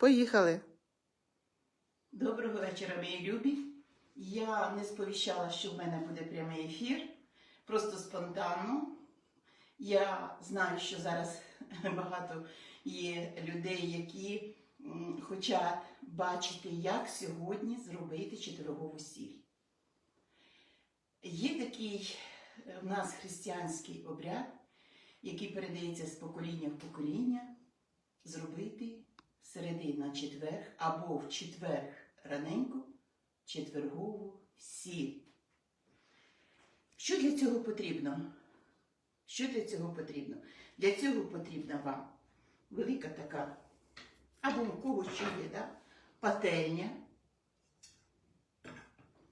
Поїхали. Доброго вечора, мої любі. Я не сповіщала, що в мене буде прямий ефір. Просто спонтанно. Я знаю, що зараз багато є людей, які хочуть бачити, як сьогодні зробити четвергову сіль. Є такий е, в нас християнський обряд, який передається з покоління в покоління, зробити середи на четверг або в четверг раненько четвергову сіль. Що для цього потрібно? Що для цього потрібно? Для цього потрібна вам велика така, або у кого що є, да? пательня.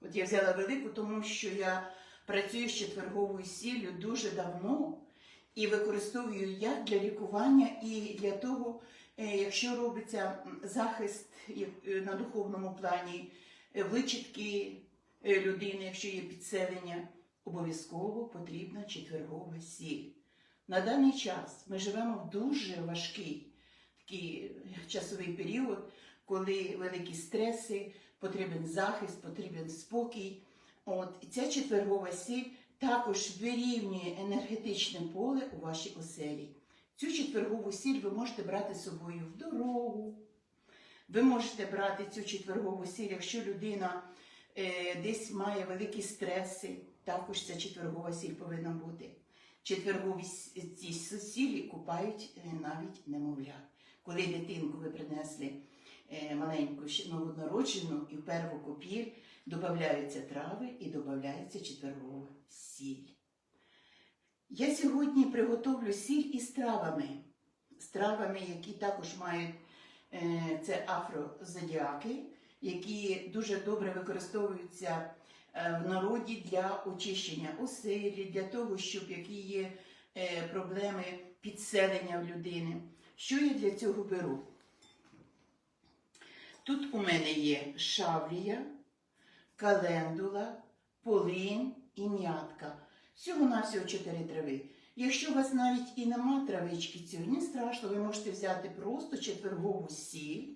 От я взяла велику, тому що я працюю з четверговою сіллю дуже давно і використовую як для лікування, і для того, якщо робиться захист е, на духовному плані, е, вичітки е, людини, якщо є підселення, обов'язково потрібна четвергова сіль. На даний час ми живемо в дуже важкий такий часовий період, коли великі стреси, потрібен захист, потрібен спокій. От і ця четвергова сіль також вирівнює енергетичне поле у вашій оселі. Цю четвергову сіль ви можете брати з собою в дорогу. Ви можете брати цю четвергову сіль, якщо людина е, десь має великі стреси, також ця четвергова сіль повинна бути. Четвергові ці сілі купають е, навіть немовлят. Коли дитинку ви принесли е, маленьку новонароджену і в перву копіль додаються трави і додається четвергова сіль. Я сьогодні приготовлю сіль із травами, з травами, які також мають е, це афрозодіаки, які дуже добре використовуються е, в народі для очищення оселі, для того, щоб які є е, проблеми підселення в людини. Що я для цього беру? Тут у мене є шавлія, календула, полин і м'ятка. Всього на всього чотири трави. Якщо у вас навіть і нема травички цієї, не страшно, ви можете взяти просто четвергову сіль.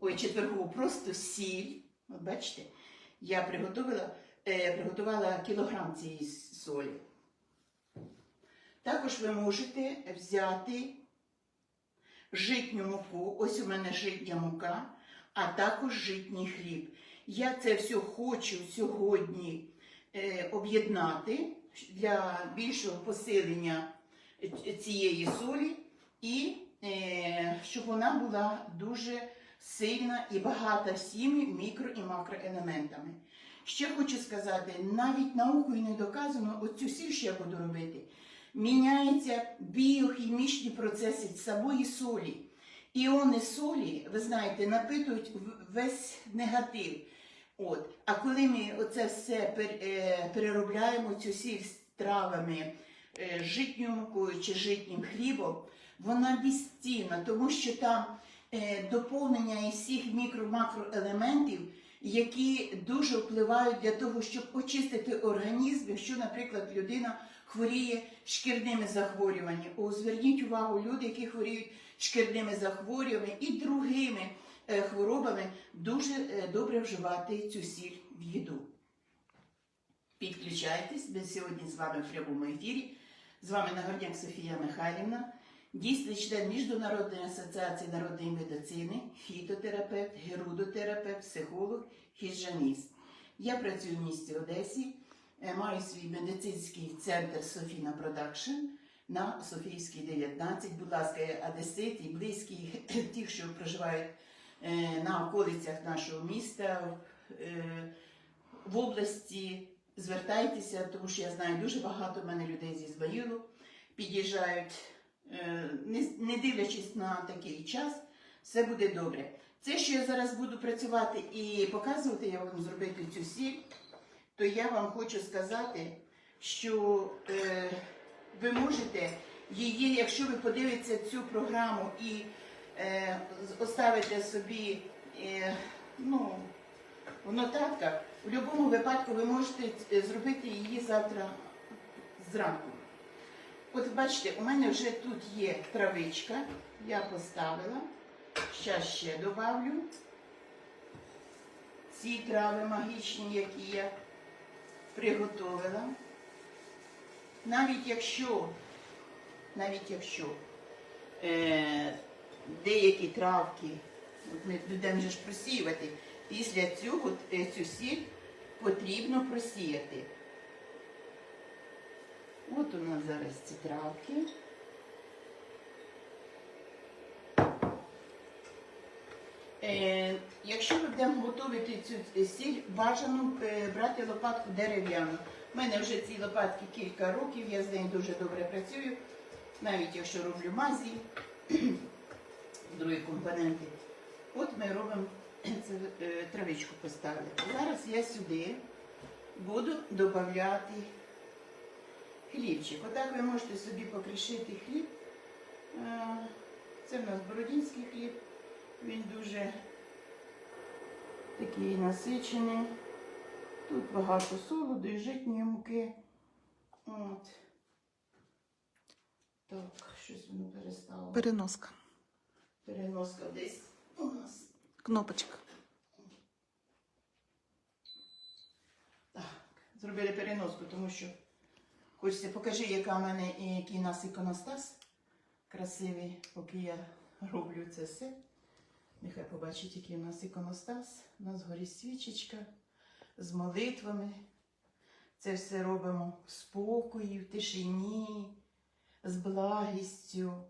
Ой, четвергову просто сіль. От бачите, я приготувала, е, приготувала кілограм цієї солі. Також ви можете взяти житню муку. Ось у мене житня мука, а також житній хліб. Я це все хочу сьогодні об'єднати для більшого посилення е, цієї солі і е, щоб вона була дуже сильна і багата всіми мікро і макроелементами. Ще хочу сказати, навіть наукою не доказано, оцю сіль, що я буду робити, міняються біохімічні процеси самої солі. Іони солі, ви знаєте, напитують весь негатив. От. А коли ми оце все е, переробляємо, цю сіль з травами, е, житньою мукою чи житнім хлібом, вона безцінна, тому що там е, доповнення із всіх мікро-макроелементів, які дуже впливають для того, щоб очистити організм, якщо, наприклад, людина хворіє шкірними захворюваннями. О, зверніть увагу, люди, які хворіють шкірними захворюваннями і другими хворобами, дуже е, добре вживати цю сіль в їду. Підключайтесь, ми сьогодні з вами в прямому ефірі. З вами Нагорняк Софія Михайлівна, дійсний член Міжнародної асоціації народної медицини, фітотерапевт, герудотерапевт, психолог, хіджаніст. Я працюю в місті Одесі, е, маю свій медицинський центр Софіна Продакшн на Софійській 19. Будь ласка, одесити, близькі, ті, що проживають е, на околицях нашого міста, е, в області. Звертайтеся, тому що я знаю дуже багато в мене людей зі Ізмаїлу під'їжджають, е, не, дивлячись на такий час, все буде добре. Це, що я зараз буду працювати і показувати, я вам зробити цю сіль, то я вам хочу сказати, що е, ви можете її, якщо ви подивитеся цю програму і е, оставите собі е, ну, в нотатках, в будь-якому випадку ви можете е, зробити її завтра зранку. От бачите, у мене вже тут є травичка, я поставила. Зараз ще добавлю ці трави магічні, які я приготовила. Навіть якщо, навіть якщо е, деякі травки, ми будемо ж просіювати, після цього е, цю сіль потрібно просіяти. От у нас зараз ці травки. Е, якщо ми будемо готувати цю е, сіль, бажано е, брати лопатку дерев'яну. У мене вже ці лопатки кілька років, я з нею дуже добре працюю, навіть якщо роблю мазі, другі компоненти. От ми робимо це, е, травичку поставили. Зараз я сюди буду додати хлібчик. Отак ви можете собі покришити хліб. Е, Це в нас бородінський хліб. Він дуже такий насичений. Тут багато солоду і житньої муки. От. Так, щось воно перестало. Переноска. Переноска десь у нас. Кнопочка. Так, зробили переноску, тому що хочеться, покажи, яка в мене і який у нас іконостас красивий, поки я роблю це все. Нехай побачить, який у нас іконостас. У нас горить свічечка з молитвами. Це все робимо в спокої, в тишині, з благістю.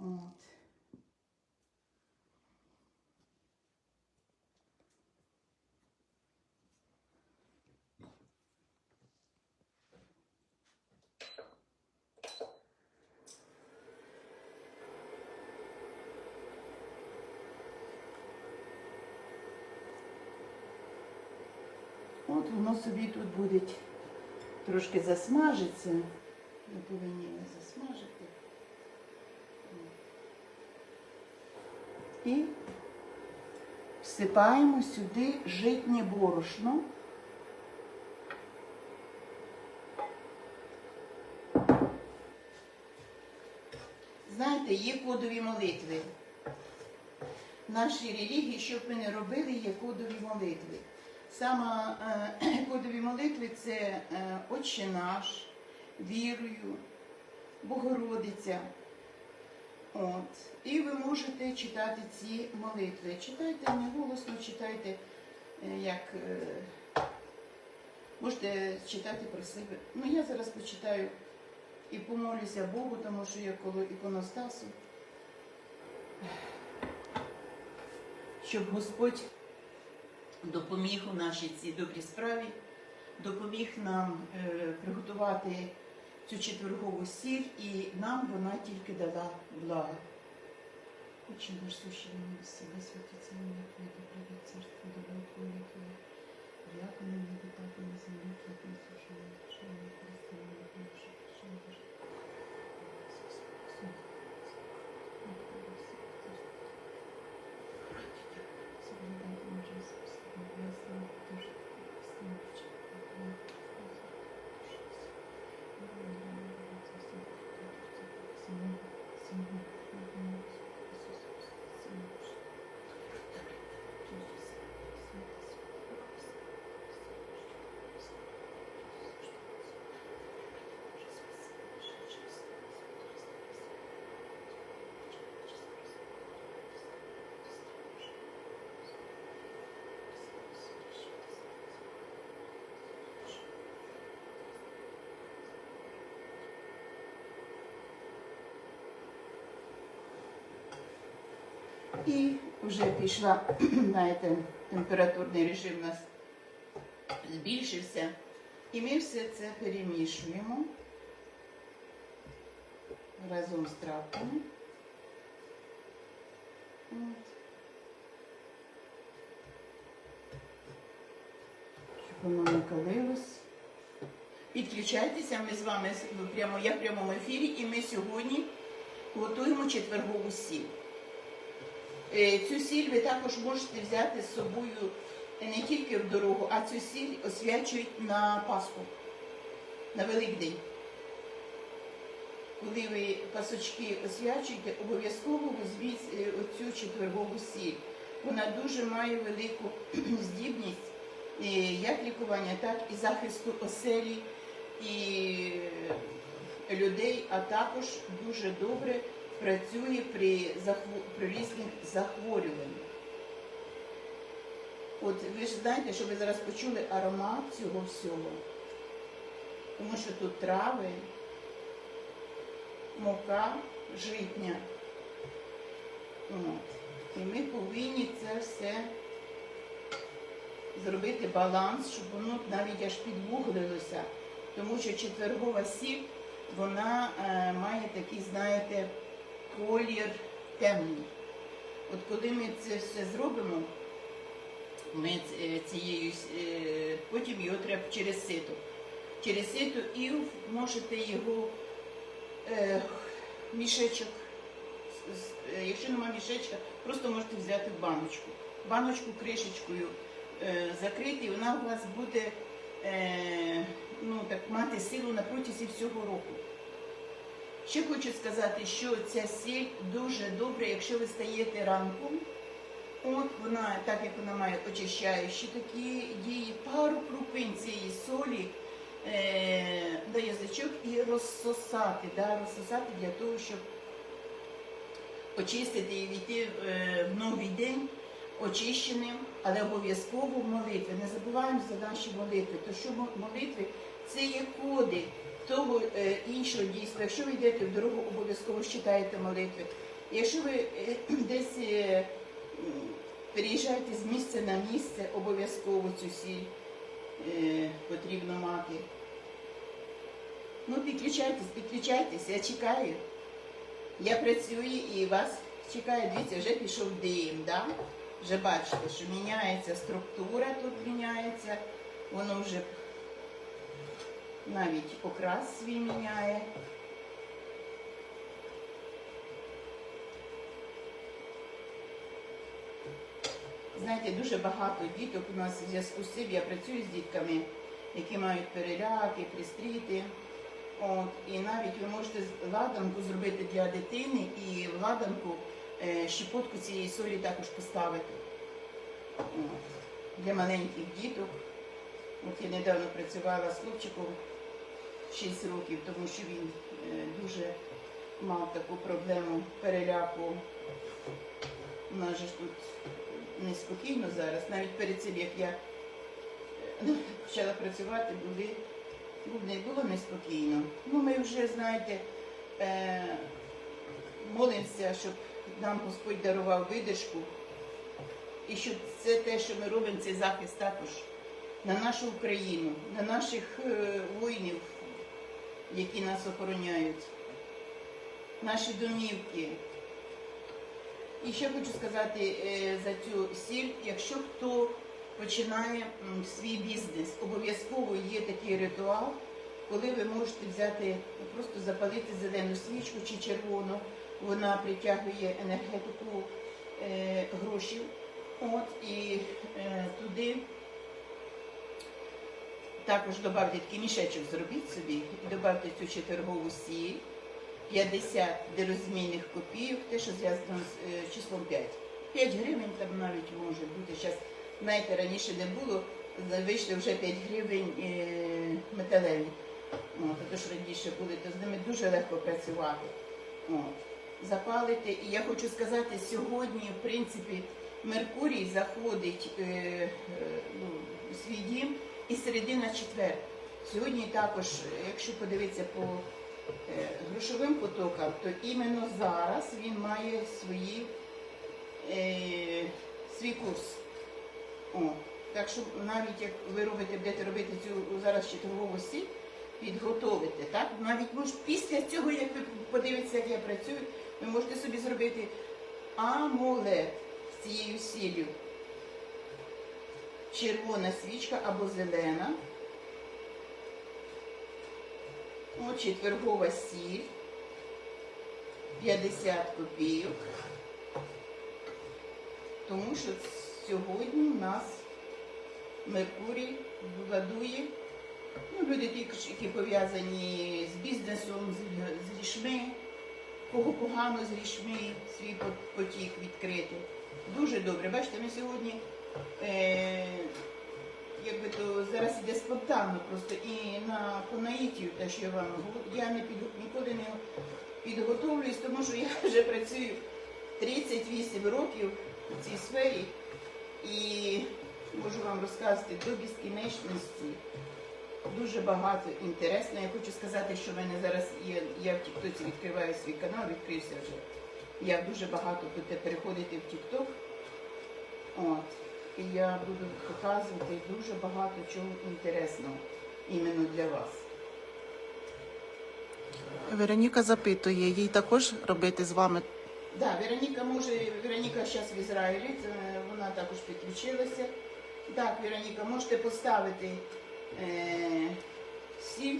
От. От воно собі тут буде трошки засмажиться. Ми повинні засмажити. І всипаємо сюди житнє борошно. Знаєте, є кодові молитви. В нашій релігії, що б ми не робили, є кодові молитви. Саме е, кодові молитви це е, Отче наш, вірую, Богородиця. От. І ви можете читати ці молитви. Читайте не голосно, читайте, е, як е, можете читати про себе. Ну, я зараз почитаю і помолюся Богу, тому що я коло іконостасу. Щоб Господь допоміг у нашій цій добрій справі, допоміг нам е, приготувати цю четвергову сіль, і нам вона тільки дала благо. Отче наш сущий на небесі, да святиться Твоє, да прийде царство, да буде воля Твоя, як на небі, так і на землі, хліб насущний, що ми користуємо від наших, І вже пішла, знаєте, температурний режим у нас збільшився. І ми все це перемішуємо разом з травками. Щоб воно не калилось. Підключайтеся, ми з вами ну, прямо, я в прямому ефірі, і ми сьогодні готуємо четвергову сіль. Е, Цю сіль ви також можете взяти з собою не тільки в дорогу, а цю сіль освячують на Пасху, на Великдень. коли ви пасочки освячуєте, обов'язково візьміть е, оцю четвергову сіль. Вона дуже має велику здібність е, як лікування, так і захисту оселі і людей, а також дуже добре працює при, при різних захворюваннях. От ви ж знаєте, що ви зараз почули аромат цього всього, тому що тут трави, мука, житня. От. І ми повинні це все зробити баланс, щоб воно навіть аж підвуглилося. Тому що четвергова сіль, вона е, має такий, знаєте, колір темний. От коли ми це все зробимо, ми цією, е, потім його треба через сито. Через сито і можете його е, мішечок, е, якщо немає мішечка, просто можете взяти баночку. Баночку кришечкою е, закрити, і вона у вас буде е, ну, так, мати силу на протязі всього року. Ще хочу сказати, що ця сіль дуже добре, якщо ви стаєте ранком, От вона, так як вона має очищаючі такі дії, пару крупин цієї солі е, на язичок і розсосати, да, розсосати для того, щоб очистити і війти е, в новий день очищеним, але обов'язково в молитви. Не забуваємо за наші молитви, то що молитви це є коди того е, іншого дійства. Якщо ви йдете в дорогу, обов'язково читаєте молитви. Якщо ви е, десь е, переїжджаєте з місця на місце, обов'язково цю сіль потрібно мати. Ну, підключайтесь, підключайтесь, я чекаю. Я працюю і вас чекаю. Дивіться, вже пішов дим, да? Вже бачите, що міняється структура, тут міняється, воно вже навіть окрас свій міняє. Знаєте, дуже багато діток у нас в зв'язку з цим, я працюю з дітками, які мають переляки, пристріти. От, і навіть ви можете ладанку зробити для дитини і в ладанку е, щепотку цієї солі також поставити. От, для маленьких діток. От я недавно працювала з хлопчиком 6 років, тому що він е, дуже мав таку проблему переляку. У нас же тут неспокійно зараз. Навіть перед цим, як я е, почала працювати, були, не було неспокійно. Ну, ми вже, знаєте, е, молимося, щоб нам Господь дарував видержку. І щоб це те, що ми робимо, цей захист також на нашу Україну, на наших воїнів, які нас охороняють, наші домівки. І ще хочу сказати е, за цю сіль, якщо хто починає свій бізнес, обов'язково є такий ритуал, коли ви можете взяти, просто запалити зелену свічку чи червону, вона притягує енергетику е, грошей. От, і е, туди також додати такий мішечок, зробіть собі і додати цю четвергову сіль. 50 дерозмінних копійок, те, що зв'язано з е, числом 5. 5 гривень там навіть може бути. Зараз, знаєте, раніше не було, вийшли вже 5 гривень е, металеві. От, а то раніше були, то з ними дуже легко працювати. От. Запалити. І я хочу сказати, сьогодні, в принципі, Меркурій заходить е, е, ну, у свій дім і середина четвер. Сьогодні також, якщо подивитися по е, грошовим потокам, то іменно зараз він має свої, е, свій курс. О, так що навіть як ви робите, будете робити цю зараз четвергову сіль, підготовите, так? Навіть може після цього, як ви подивитеся, як я працюю, ви можете собі зробити амулет з цією сіллю. Червона свічка або зелена. От четвергова сіль. 50 копійок. Тому що сьогодні у нас Меркурій владує Ну, люди які пов'язані з бізнесом, з грішми, кого погано з грішми, свій потік відкрити. Дуже добре. Бачите, ми сьогодні, е, якби то зараз іде спонтанно просто і на по те, що я вам я не під, ніколи не підготовлююсь, тому що я вже працюю 38 років у цій сфері і можу вам розказати до безкінечності. Дуже багато інтересно. Я хочу сказати, що в мене зараз є, я в Тіктоці відкриваю свій канал, відкрився вже. Я дуже багато буду переходити в Тікток. От. І я буду показувати дуже багато чого інтересного іменно для вас. Вероніка запитує, їй також робити з вами. Да, Вероніка може, Вероніка зараз в Ізраїлі, вона також підключилася. Так, Вероніка, можете поставити е, сіль,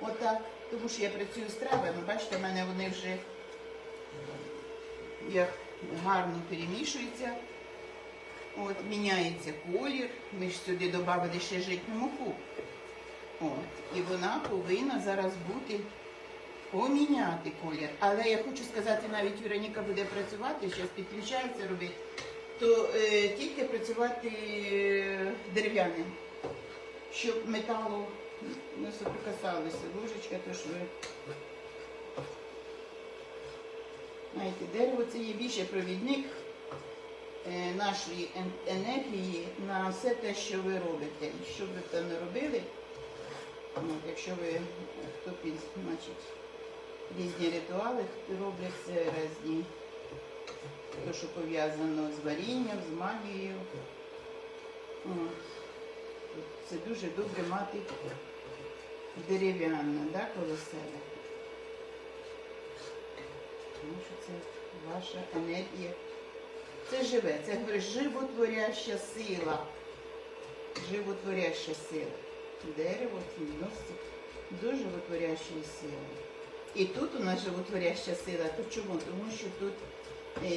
отак, тому що я працюю з травами, бачите, в мене вони вже як гарно перемішуються. От, міняється колір. Ми ж сюди додали ще житню муку. От, і вона повинна зараз бути поміняти колір. Але я хочу сказати, навіть Вероніка буде працювати, зараз підключається робити, то е, тільки працювати е, дерев'яним, щоб металу не соприкасалося. Ложечка, то що ви. Знаєте, дерево це є більше провідник нашої енергії на все те, що ви робите. Що ви там не робили, от, якщо ви е, хто під, значить, різні ритуали робляться, різні, те, що пов'язано з варінням, з магією. Це дуже добре мати дерев'яне, да, коло себе. Тому що це ваша енергія. Це живе, це животворяща сила. Животворяща сила. Дерево носить до животворящої сили. І тут у нас животворяща сила. То чому? Тому що тут е,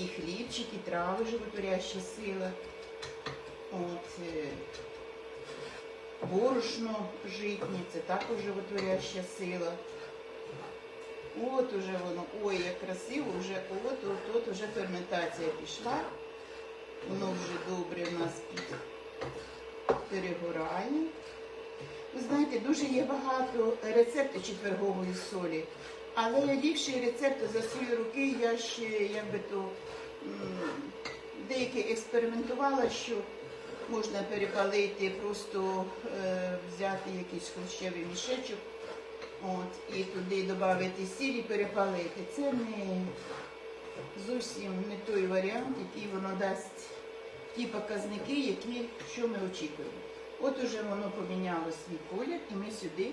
і хлібчик, і трави животворяща сила. От, е, борошно житнє, це також животворяща сила. От уже воно, ой, як красиво, вже от, от ферментація пішла. Воно вже добре в нас перегорає. Ви знаєте, дуже є багато рецептів четвергової солі, але ліпший рецепт за свої руки я ще якби то деякі експериментувала, що можна перепалити, просто е, взяти якийсь хрущевий мішечок, от, і туди додати сіль і перепалити. Це не зовсім не той варіант, який воно дасть ті показники, які, що ми очікуємо. От уже воно поміняло свій колір, і ми сюди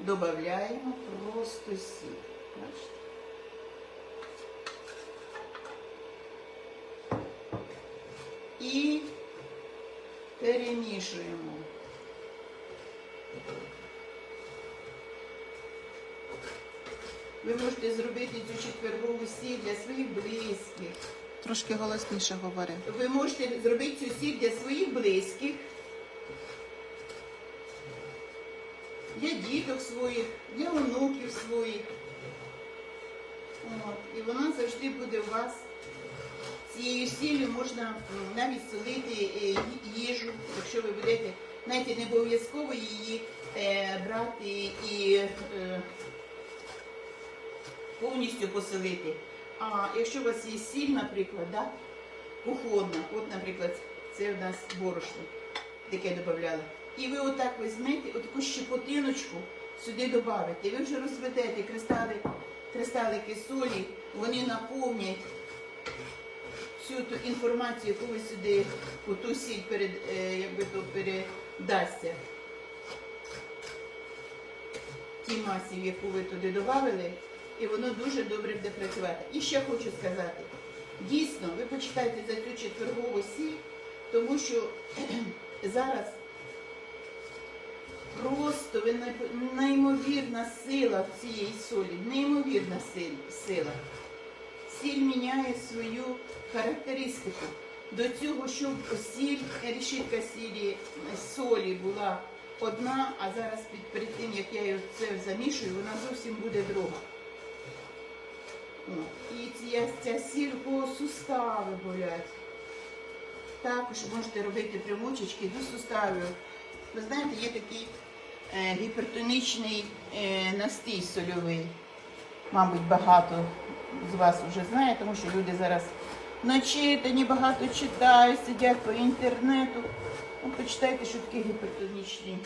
додаємо просто сіль. Бачите? І перемішуємо. Ви можете зробити цю четвергову сіль для своїх близьких. Трошки голосніше говори. Ви можете зробити цю сіль для своїх близьких, для діток своїх, для онуків своїх. От. І вона завжди буде у вас. Цією сіллю можна навіть солити е, їжу, якщо ви будете, знаєте, не обов'язково її е, брати і е, повністю посолити. А якщо у вас є сіль, наприклад, да, кухонна, от, наприклад, це у нас борошно, таке додавали. І ви отак візьмете, отаку щепотиночку сюди додаите. Ви вже розведете кристали, кристалики солі, вони наповнять всю ту інформацію, яку ви сюди, у ту сіль перед, е, якби то передасться. Тій масі, яку ви туди додали, і воно дуже добре буде працювати. І ще хочу сказати, дійсно, ви почитайте за цю четвергову сіль, тому що зараз просто неймовірна сила в цієї солі, неймовірна сила. Сіль міняє свою характеристику. До цього, щоб сіль, решітка сілі, солі була одна, а зараз під, перед тим, як я це замішую, вона зовсім буде друга. І ця, ця сіль по сустави болять. Також можете робити примочечки до суставів. Ви знаєте, є такий е, гіпертонічний е, настій сольовий. Мабуть, багато з вас вже знає, тому що люди зараз начитані, багато читають, сидять по інтернету. Ну, почитайте, що таке гіпертонічний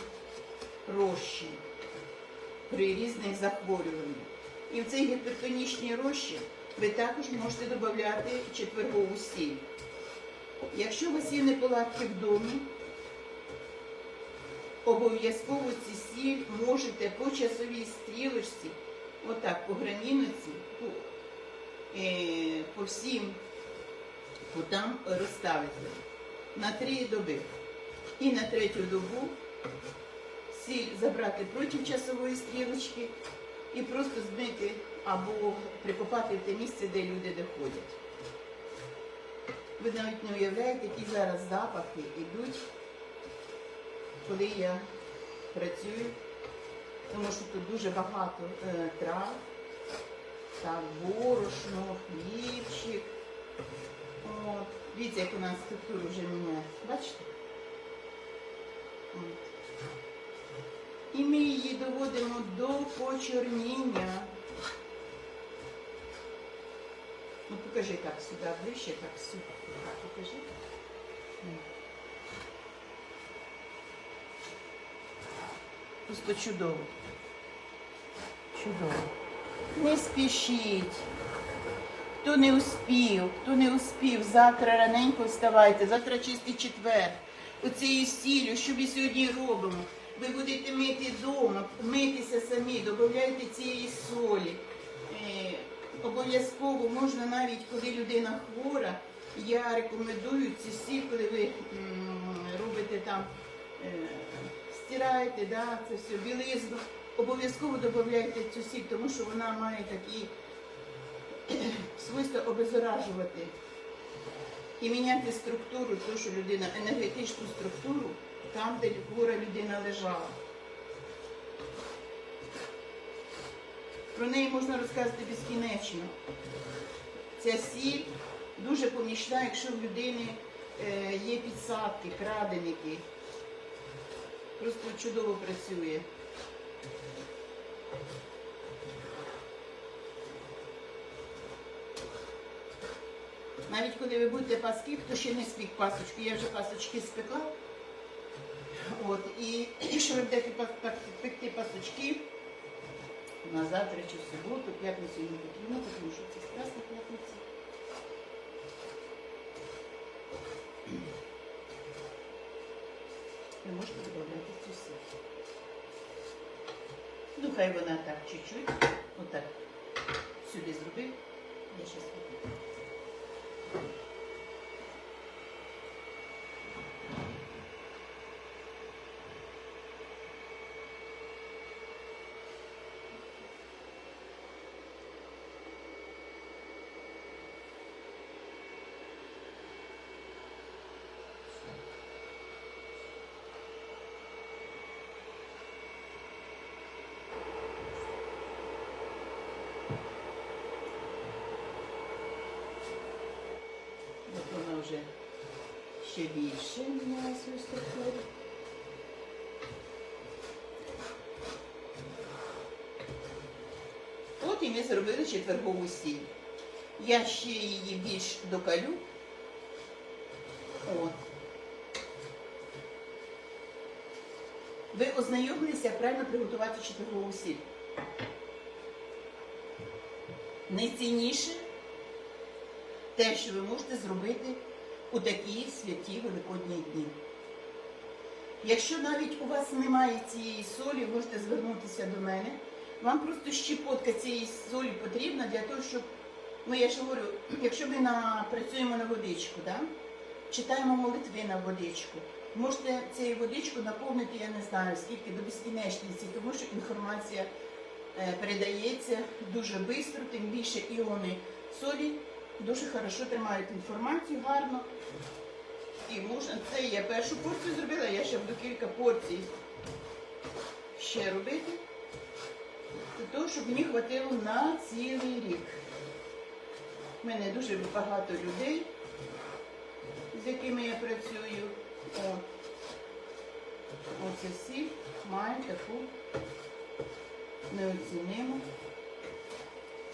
розчин при різних захворюваннях. І в цей гіпертонічний розчин ви також можете додати четвергову сіль. Якщо у вас є неполадки в домі, обов'язково ці сіль можете по часовій стрілочці, отак, по граніноці, по, е, по всім кутам розставити на три доби. І на третю добу сіль забрати проти часової стрілочки і просто змити або прикопати те місце, де люди доходять. Ви навіть не уявляєте, які зараз запахи йдуть, коли я працюю, тому що тут дуже багато е, трав, так, борошно, хлібчик. От. Дивіться, як у нас структура вже міняється. Бачите? От. І ми її доводимо до почорніння. Ну покажи так сюди ближче, так сюди. Так, покажи. Просто чудово. Чудово. Не спішіть. Хто не успів, хто не успів, завтра раненько вставайте, завтра чистий четвер. Оцією сіллю, що ми сьогодні робимо. Ви будете мити вдома, митися самі, додавайте цієї солі. Е, обов'язково можна навіть, коли людина хвора, я рекомендую цю сіль, коли ви робите там, е, стираєте, да, це все, білизну. Обов'язково додавайте цю сіль, тому що вона має такі свойство обеззаражувати і міняти структуру, то, що людина, енергетичну структуру, там, де хвора людина лежала. Про неї можна розказати безкінечно. Ця сіль дуже помічна, якщо в людини е, є підсадки, краденики. Просто чудово працює. Навіть коли ви будете паски, хто ще не спік пасочку, я вже пасочки спекла. От, і якщо ви будете пекти пасочки на завтра чи в суботу, п'ятницю не потрібно, тому що це страсна п'ятниця. Ви можете додати цю сіль. Ну, хай вона так чуть-чуть, отак, сюди зробив. Я щас покажу. От вона вже ще більше міняє свою структуру. От і ми зробили четвергову сіль. Я ще її більш докалю. От. Ви ознайомилися, як правильно приготувати четвергову сіль. Найцінніше те, що ви можете зробити у такі святі великодні дні. Якщо навіть у вас немає цієї солі, можете звернутися до мене. Вам просто щепотка цієї солі потрібна для того, щоб, ну я ж говорю, якщо ми на, працюємо на водичку, да? читаємо молитви на водичку, можете цією водичку наповнити, я не знаю, скільки до безкінечності, тому що інформація е, передається дуже швидко, тим більше іони солі дуже хорошо тримають інформацію гарно. І можна, це я першу порцію зробила, я ще буду кілька порцій ще робити, для того, щоб мені хватило на цілий рік. У мене дуже багато людей, з якими я працюю. О, оце всі мають таку неоцінимо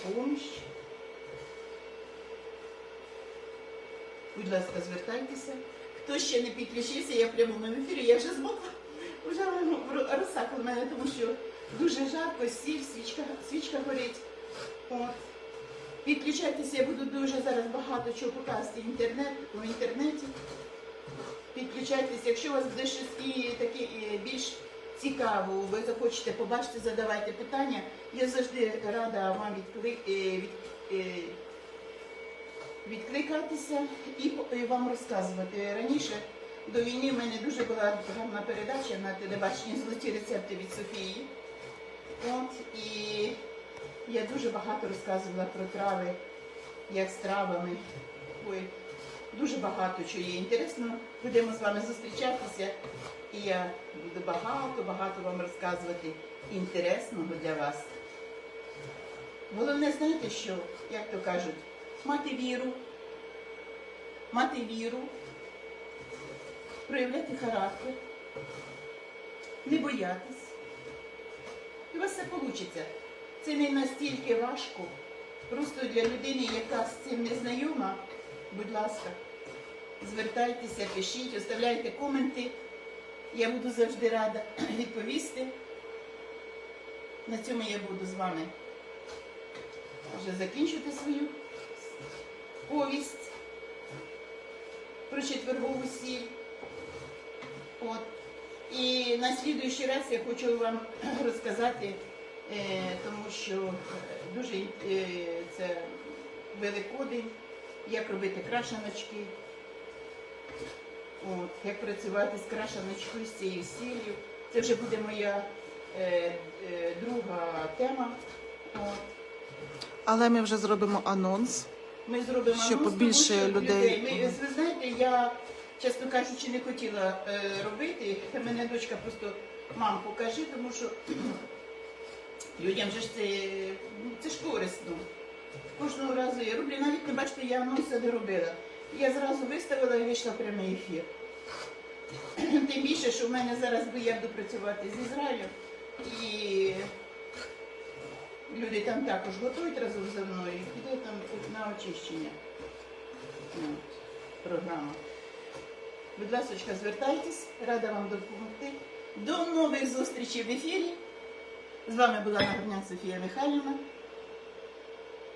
поміч. Будь ласка, звертайтеся. Хто ще не підключився, я в прямому ефірі, я вже змокла. Вже розсакла мене, тому що дуже жарко, сіль, свічка, свічка горить. От. Підключайтеся, я буду дуже зараз багато чого показувати інтернет, в інтернеті. Підключайтеся, якщо у вас буде щось і таке і більш цікаво, ви захочете побачити, задавайте питання. Я завжди рада вам відкли... е, від... е, відкликатися і вам розказувати. Раніше до війни в мене дуже була гарна передача на телебаченні Золоті рецепти від Софії. От, і я дуже багато розказувала про трави, як з травами. Ой, дуже багато чого є інтересно. Будемо з вами зустрічатися, і я буду багато, багато вам розказувати інтересного для вас. Головне, знаєте що, як то кажуть, мати віру, мати віру, проявляти характер, не боятись. І у вас все вийде. Це не настільки важко. Просто для людини, яка з цим не знайома, будь ласка, звертайтеся, пишіть, оставляйте коменти. Я буду завжди рада відповісти. На цьому я буду з вами вже закінчити свою повість про четвергову сіль. От. І на слідуючий раз я хочу вам розказати, е, тому що е, дуже е, це великодень, як робити крашаночки, от, як працювати з крашаночкою, з цією сіллю. Це вже буде моя е, е, друга тема. От. Але ми вже зробимо анонс. Ми зробимо Щоб анонс, побільше тому що людей. Ми, Мгм. ви знаєте, я, чесно кажучи, не хотіла е, робити. Та мене дочка просто мам, покажи, тому що людям же ж це, ну, це ж корисно. Кожного разу я роблю, навіть не бачите, я анонси не робила. Я зразу виставила і вийшла в прямий ефір. Тим більше, що в мене зараз бо я буду працювати з Ізраїлем і люди там також готують разом зі мною і піде там на очищення. Програма. Будь ласка, звертайтесь, рада вам допомогти. До нових зустрічей в ефірі. З вами була Нагорняк Софія Михайлівна.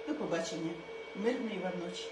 До побачення. Мирної вам ночі.